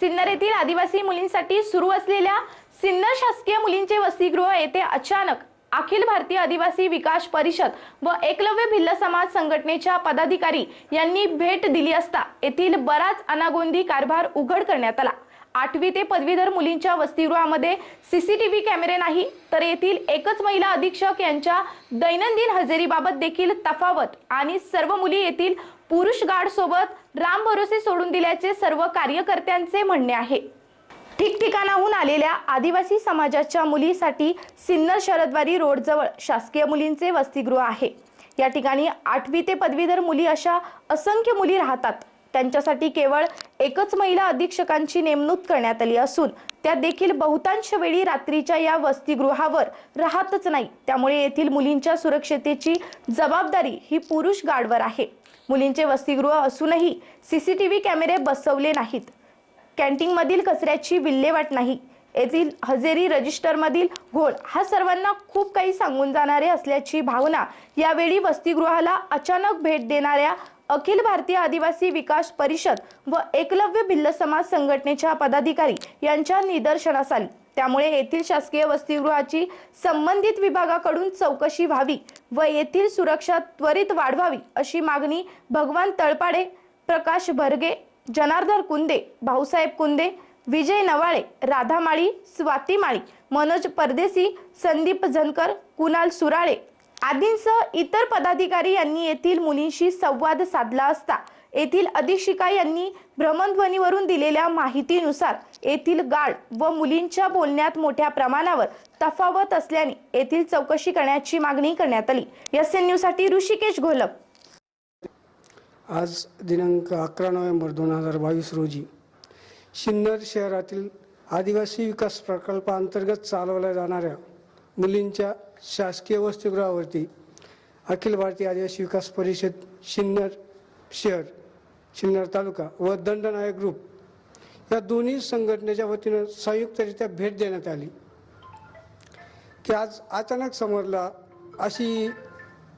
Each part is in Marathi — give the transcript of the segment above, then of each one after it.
सिन्नर येथील आदिवासी मुलींसाठी सुरू असलेल्या सिन्नर शासकीय मुलींचे वसतिगृह येथे अचानक अखिल भारतीय आदिवासी विकास परिषद व एकलव्य भिल्ल समाज संघटनेच्या पदाधिकारी यांनी भेट दिली असता येथील बराच अनागोंदी कारभार उघड करण्यात आला. आठवी ते पदवीधर मुलींच्या वसतिगृहामध्ये सीसीटीव्ही कॅमेरे नाही तर येथील एकच महिला अधीक्षक यांच्या दैनंदिन हजेरीबाबत देखील तफावत आणि सर्व मुली येथील पुरुष गार्डसोबत राम भरोसे सोडून दिल्याचे सर्व कार्यकर्त्यांचे म्हणणे आहे. ठिकठिकाणाहून आलेल्या आदिवासी समाजाच्या मुलीसाठी सिन्नर शरदवारी रोडजवळ शासकीय मुलींचे वसतिगृह आहे. या ठिकाणी आठवी ते पदवीधर मुली अशा असंख्य मुली राहतात. त्यांच्यासाठी केवळ एकच महिला अधीक्षकांची नेमणूक करण्यात आली असून त्या देखील बहुतांश वेळी रात्रीच्या या वसतिगृहावर राहतच नाही. त्यामुळे येथील मुलींच्या सुरक्षतेची जबाबदारी ही पुरुष गार्डवर आहे. मुलींचे वसतिगृह असूनही सीसीटीव्ही कॅमेरे बसवले नाहीत. कॅन्टीनमधील कचऱ्याची विल्हेवाट नाही. येथील हजेरी रजिस्टरमधील घोळ हा सर्वांना खूप काही सांगून जाणारे असल्याची भावना यावेळी वसतिगृहाला अचानक भेट देणाऱ्या अखिल भारतीय आदिवासी विकास परिषद व एकलव्य भिल्ल समाज संघटनेच्या पदाधिकारी यांच्या निदर्शनास आली. त्यामुळे येथील शासकीय वसतिगृहाची संबंधित विभागाकडून चौकशी व्हावी व येथील सुरक्षा त्वरित वाढवावी अशी मागणी भगवान तळपाडे प्रकाश भरगे जनार्दन कुंदे भाऊसाहेब कुंदे विजय नवाळे राधा माळी स्वाती माळी मनोज परदेसी संदीप झनकर कुणाल सुराळे आदींसह इतर पदाधिकारी यांनी येथील मुलींशी संवाद साधला असता येथील अधीक्षिका यांनी भ्रमणध्वनीवरून दिलेल्या माहितीनुसार येथील गार्ड व मुलींच्या बोलण्यात मोठ्या प्रमाणावर तफावत असल्याने येथील चौकशी करण्याची मागणी करण्यात आली. एस एन न्यूजसाठी ऋषिकेश घोलप आज दिनांक अकरा नोव्हेंबर दोन हजार बावीस रोजी सिन्नर शहरातील आदिवासी विकास प्रकल्पाअंतर्गत चालवल्या जाणाऱ्या मुलींच्या शासकीय वसतिगृहावरती अखिल भारतीय आदिवासी विकास परिषद सिन्नर शहर सिन्नर तालुका व दंडनायक ग्रुप या दोन्ही संघटनेच्या वतीनं संयुक्तरित्या भेट देण्यात आली. की आज अचानक समोरला अशी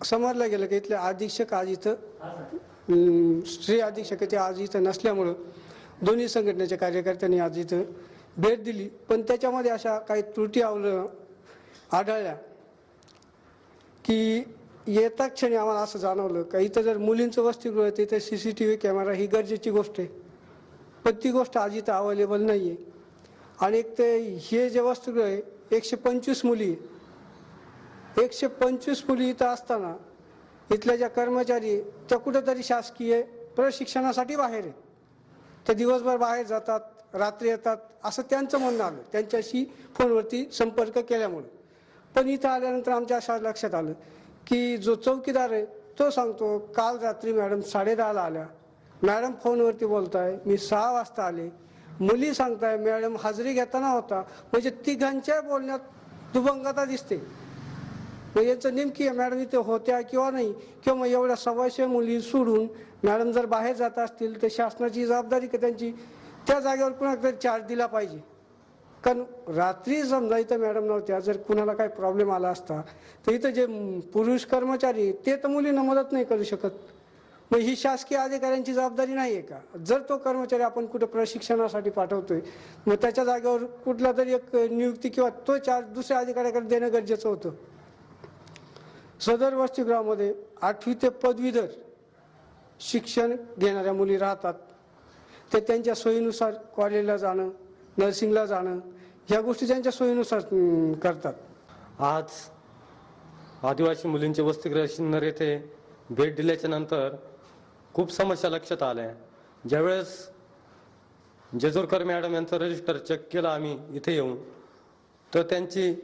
समजलं गेलं की इथले अधीक्षक आज इथं स्त्री अधीक्षक ते आज इथं नसल्यामुळं दोन्ही संघटनेच्या कार्यकर्त्यांनी आज इथं भेट दिली. पण त्याच्यामध्ये अशा काही त्रुटी आवलं आढळल्या की येता क्षणी आम्हाला असं जाणवलं का इथं जर मुलींचं वसतिगृह आहे तिथं C C T V camera ही गरजेची गोष्ट आहे. पण ती गोष्ट आज इथं अवेलेबल नाही आहे आणि एक ते हे जे वसतिगृह आहे एकशे पंचवीस मुली आहे. एकशे पंचवीस मुली इथं असताना इथल्या ज्या कर्मचारी तर त्या शासकीय प्रशिक्षणासाठी बाहेर आहेत. ते दिवसभर बाहेर जातात रात्री येतात असं त्यांचं म्हणणं आलं. त्यांच्याशी फोनवरती संपर्क केल्यामुळं. पण इथं आल्यानंतर आमच्या अशा लक्षात आलं की जो चौकीदार आहे तो सांगतो काल रात्री मॅडम साडेदहाला आल्या. मॅडम फोनवरती बोलताय मी सहा वाजता आले. मुली सांगताय मॅडम हजेरी घेताना होता. म्हणजे तिघांच्या बोलण्यात दुभंगता दिसते. मग याचं नेमकी आहे, मॅडम इथे होत्या किंवा नाही? किंवा मग एवढ्या सव्वाशे मुली सोडून मॅडम जर बाहेर जात असतील तर शासनाची जबाबदारी का त्यांची? त्या जागेवर पुन्हा चार्ज दिला पाहिजे. कारण रात्री समजा इथं मॅडम नव्हत्या जर कुणाला काही प्रॉब्लेम आला असता तर इथं जे पुरुष कर्मचारी ते तर मुलींना मदत नाही करू शकत. मग ही शासकीय अधिकाऱ्यांची जबाबदारी नाही आहे का? जर तो कर्मचारी आपण कुठं प्रशिक्षणासाठी पाठवतोय मग त्याच्या जागेवर कुठला तरी एक नियुक्ती किंवा तो चार्ज दुसऱ्या अधिकाऱ्याकडे देणं गरजेचं होतं. सदर वसतिगृहामध्ये आठवी ते पदवीधर शिक्षण घेणाऱ्या मुली राहतात. ते त्यांच्या सोयीनुसार कॉलेजला जाणं नर्सिंगला जाणं ह्या गोष्टी त्यांच्या सोयीनुसार करतात. आज आदिवासी मुलींचे वसतिगृह सिन्नर येथे भेट दिल्याच्या नंतर खूप समस्या लक्षात आल्या. ज्यावेळेस जेजूरकर मॅडम यांचं रजिस्टर चेक केलं आम्ही इथे येऊन तर त्यांची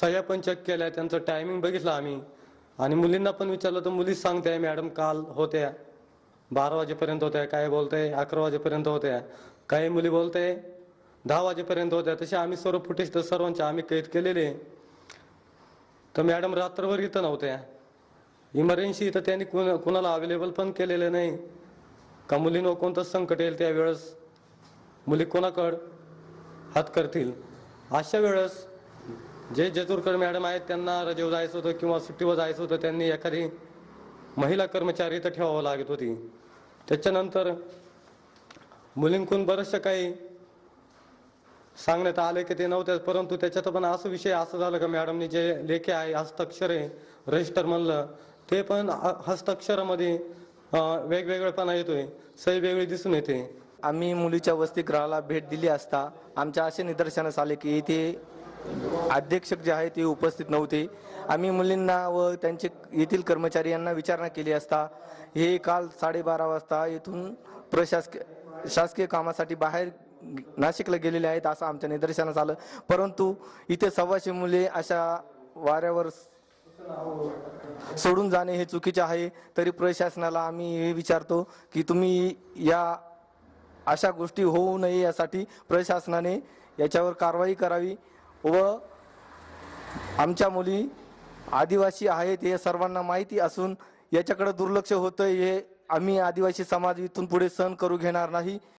सह्या पण चेक केल्या त्यांचं टायमिंग बघितलं आम्ही. आणि मुलींना पण विचारलं तर मुलीच सांगते मॅडम काल होत्या बारा वाजेपर्यंत होत्या काय बोलते अकरा वाजेपर्यंत होत्या काही मुली बोलते दहा वाजेपर्यंत होत्या. तसे आम्ही सर्व फुटेज तर सर्वांचे आम्ही कैद केलेले. तर मॅडम रात्रभर इथं नव्हत्या. इमर्जन्सी इथं त्यांनी कुण कुणाला अवेलेबल पण केलेलं नाही. का मुलींवर कोणतं संकट येईल त्यावेळेस? मुली कोणाकड? हात करतील. अशा वेळेस जे जेजूरकर मॅडम आहेत त्यांना रजेवर जायचं होतं किंवा सुट्टीवर जायचं होतं त्यांनी एखादी महिला कर्मचारी इथं ठेवावं लागत होती. त्याच्यानंतर मुलींकडून बरंचसं काही सांगण्यात आले की ते नव्हते परंतु त्याच्यात पण असं विषय असं झालं का मॅडमनी जे लेखे आहे हस्ताक्षर आहे रजिस्टर म्हणलं ते पण ह- हस्ताक्षरामध्ये वेगवेगळेपणा येतोय सही वेगळी दिसून येते. आम्ही मुलीच्या वसतिगृहाला भेट दिली असता आमच्या असे निदर्शनास आले की इथे अध्यक्षक जे आहे ते उपस्थित नव्हते. आम्ही मुलींना व त्यांचे येथील कर्मचारी यांना विचारणा केली असता हे काल साडेबारा वाजता येथून प्रशासकीय शासकीय कामासाठी बाहेर नाशिकला गेलेले आहेत असं आमच्या निदर्शनास आलं. परंतु इथे सव्वाशे मुले अशा वाऱ्यावर सोडून जाणे हे चुकीचे आहे. तरी प्रशासनाला आम्ही हे विचारतो की तुम्ही या अशा गोष्टी होऊ नये यासाठी प्रशासनाने याच्यावर कारवाई करावी व आमच्या मुली आदिवासी आहेत हे सर्वांना माहिती असून याच्याकडे दुर्लक्ष होतं हे आम्ही आदिवासी समाज इथून पुढे सहन करू घेणार नाही.